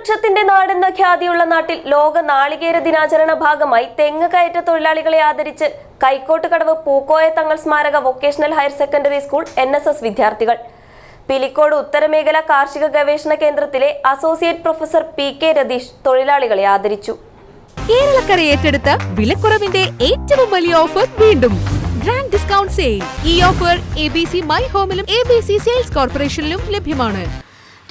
വൃക്ഷത്തിന്റെ നാടെന്ന ഖ്യാതിയുള്ള നാട്ടിൽ ലോക നാളികേര ദിനാചരണ ഭാഗമായി തെങ്ങ് കയറ്റ തൊഴിലാളികളെ ആദരിച്ച് കൈക്കോട്ടുകടവ് പൂക്കോയ തങ്ങൾ സ്മാരക vocational higher secondary school N വിദ്യാർത്ഥികൾ. പിലിക്കോട് ഉത്തരമേഖല കാർഷിക ഗവേഷണ കേന്ദ്രത്തിലെ associate professor P K Ratheesh തൊഴിലാളികളെ ആദരിച്ചു. കേരളക്കര ഏറ്റെടുത്ത വിലക്കുറവിന്റെ ഏറ്റവും വലിയ ഓഫർ വീണ്ടും. ഗ്രാൻഡ് ഡിസ്കൗണ്ട് സെയിൽ ഈ offer A B C my ഹോമിലും A B C sales കോർപ്പറേഷനിലും ലഭ്യമാണ്.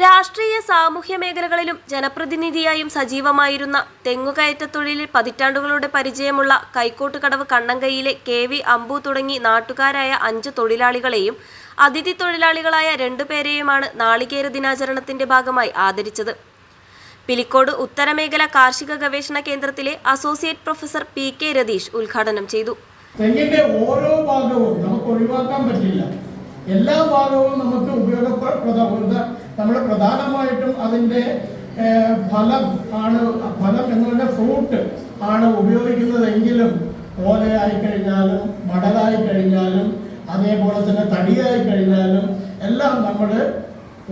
രാഷ്ട്രീയ സാമൂഹ്യ മേഖലകളിലും ജനപ്രതിനിധിയായും സജീവമായിരുന്ന തെങ്ങുകയറ്റ തൊഴിലിൽ പതിറ്റാണ്ടുകളുടെ പരിചയമുള്ള കൈക്കോട്ടുകടവ് കണ്ണങ്കയിലെ കെ വി അമ്പു തുടങ്ങി നാട്ടുകാരായ അഞ്ച് തൊഴിലാളികളെയും അതിഥി തൊഴിലാളികളായ രണ്ടുപേരെയുമാണ് നാളികേര ദിനാചരണത്തിന്റെ ഭാഗമായി ആദരിച്ചത്. പിലിക്കോട് ഉത്തരമേഖല കാർഷിക ഗവേഷണ കേന്ദ്രത്തിലെ associate professor P K Ratheesh ഉദ്ഘാടനം ചെയ്തു. തെങ്ങിന്റെ ഓരോ ഭാഗവും നമുക്ക് ഒഴിവാക്കാൻ പറ്റില്ല. എല്ലാ ഭാഗവും നമുക്ക് ഉപയോഗപ്രദമാണ് നമ്മൾ പ്രധാനമായിട്ടും അതിന്റെ ഫലം ആണ് ഫലം എന്നുള്ള ഫ്രൂട്ട് ആണ് ഉപയോഗിക്കുന്നതെങ്കിലും ഓലയായി കഴിഞ്ഞാലും മടലായി കഴിഞ്ഞാലും അതേപോലെ തന്നെ തടിയായി കഴിഞ്ഞാലും എല്ലാം നമ്മൾ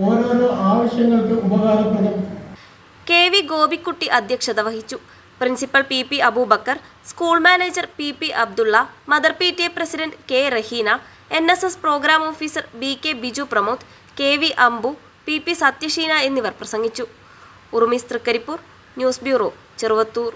ഓരോരോ ആവശ്യങ്ങൾക്ക് ഉപകാരപ്രദം കെ വി ഗോപിക്കുട്ടി അധ്യക്ഷത വഹിച്ചു. Principal P P Aboobacker school manager P P Abdulla mother P T A president K Raheena N S S programme officer B K Biju Pramod K V Ambu P P Sathyasheena എന്നിവർ പ്രസംഗിച്ചു. ഉറുമീസ് Trikaripur news bureau Cheruvathur.